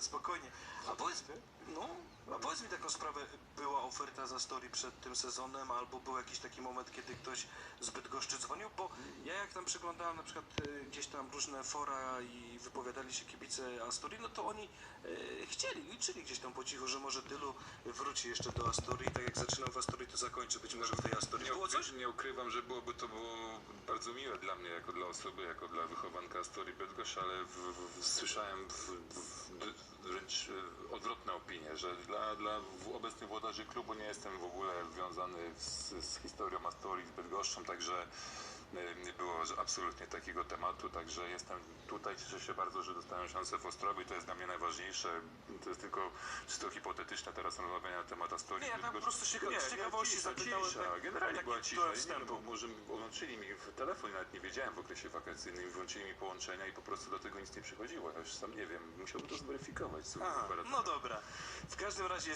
no spokojnie. A powiedz, no, a powiedz mi taką sprawę, była oferta za story przed tym sezonem, albo był jakiś taki moment, kiedy ktoś zbyt goszczy dzwonił, bo ja jak tam przeglądałem na przykład e, gdzieś tam różne fora i wypowiadali się kibice Astorii, no to oni e, chcieli, liczyli gdzieś tam po cichu, że może Tylu wróci jeszcze do Astorii, tak jak zaczynał w Astorii, to zakończy być może w tej Astorii. Nie, Było coś? nie ukrywam, że byłoby to było bardzo miłe dla mnie, jako dla osoby, jako dla wychowanka Story Bydgoszcz, ale w, w, słyszałem w, w, odwrotne opinie, że dla, dla obecnych włodarzy klubu nie jestem w ogóle związany z, z historią Astorii, z Bydgoszczą, także nie było absolutnie takiego tematu, także jestem tutaj, cieszę się bardzo, że dostałem szansę w Ostrowie, to jest dla mnie najważniejsze, to jest tylko czysto hipotetyczne teraz rozmawianie na temat Astorii Nie, ja tam po prostu się Nie, z ciekawości cisza, zapytałem, cisza. tak- Generalnie taki była cisza. Nie, wstępu. bo może włączyli mi w telefon, nawet nie wiedziałem w okresie wakacyjnym, włączyli mi połączenia i po prostu do tego nic nie przychodziło. Ja już sam nie wiem, musiałbym to zweryfikować. Aha, no dobra. W każdym razie